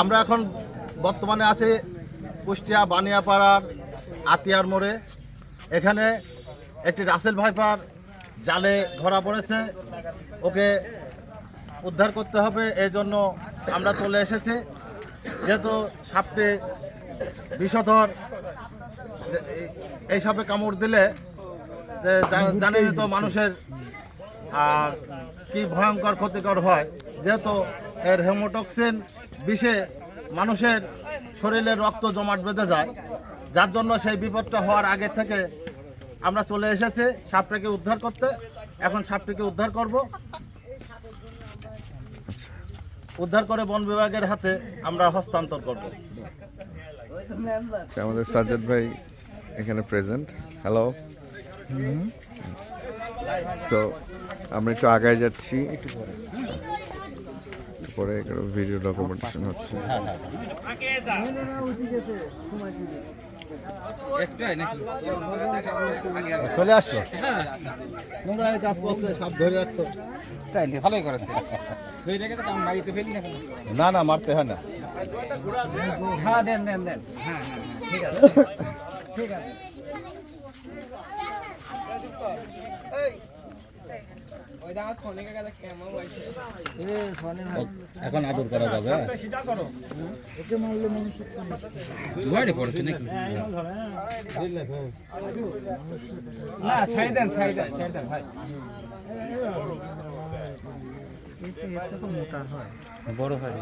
আমরা এখন বর্তমানে আছি কুষ্টিয়া বানিয়াপাড়ার আতিয়ার মোড়ে। এখানে একটি রাসেল ভাইপার জালে ধরা পড়েছে। ওকে উদ্ধার করতে হবে এই জন্য আমরা চলে এসেছি। যেহেতু সাপটি বিষধর এই- কামড় দিলে যে জা- জানেনই তো মানুষের কি ভয়ঙ্কর ক্ষতিকর হয়। যেহেতু এর হেমোটক্সিন বিষে মানুষের শরীরে রক্ত জমাট বেঁধে যায়। যার জন্য সেই বিপদটা হওয়ার আগে থেকে আমরা চলে এসেছি সাপটাকে উদ্ধার করতে। এখন সাপটিকে উদ্ধার করব। উদ্ধার করে বন বিভাগের হাতে আমরা হস্তান্তর করব। আচ্ছা, আমাদের সাজ্জাদ ভাই এখানে প্রেজেন্ট হ্যালো সো আমরা একটু আগায় যাচ্ছি। একটু পরে ভিডিও ডকুমেন্টেশন হচ্ছে। চলে আসলো? তোমরা কাজ করছ সাপ ধরে রাখছো। তাই না, ভালোই করেছে না না না মারতে হয় না। হ্যাঁ দেন দেন দেন হ্যাঁ হ্যাঁ হ্যাঁ, ঠিক আছে ঠিক আছে। এখন আদর করা যাবে। দুয়ারে পড়েছে নাকি? না ছাড়ি দেন ছাড়ি দেন ছাড়ি দেন ভাই। বড় হয়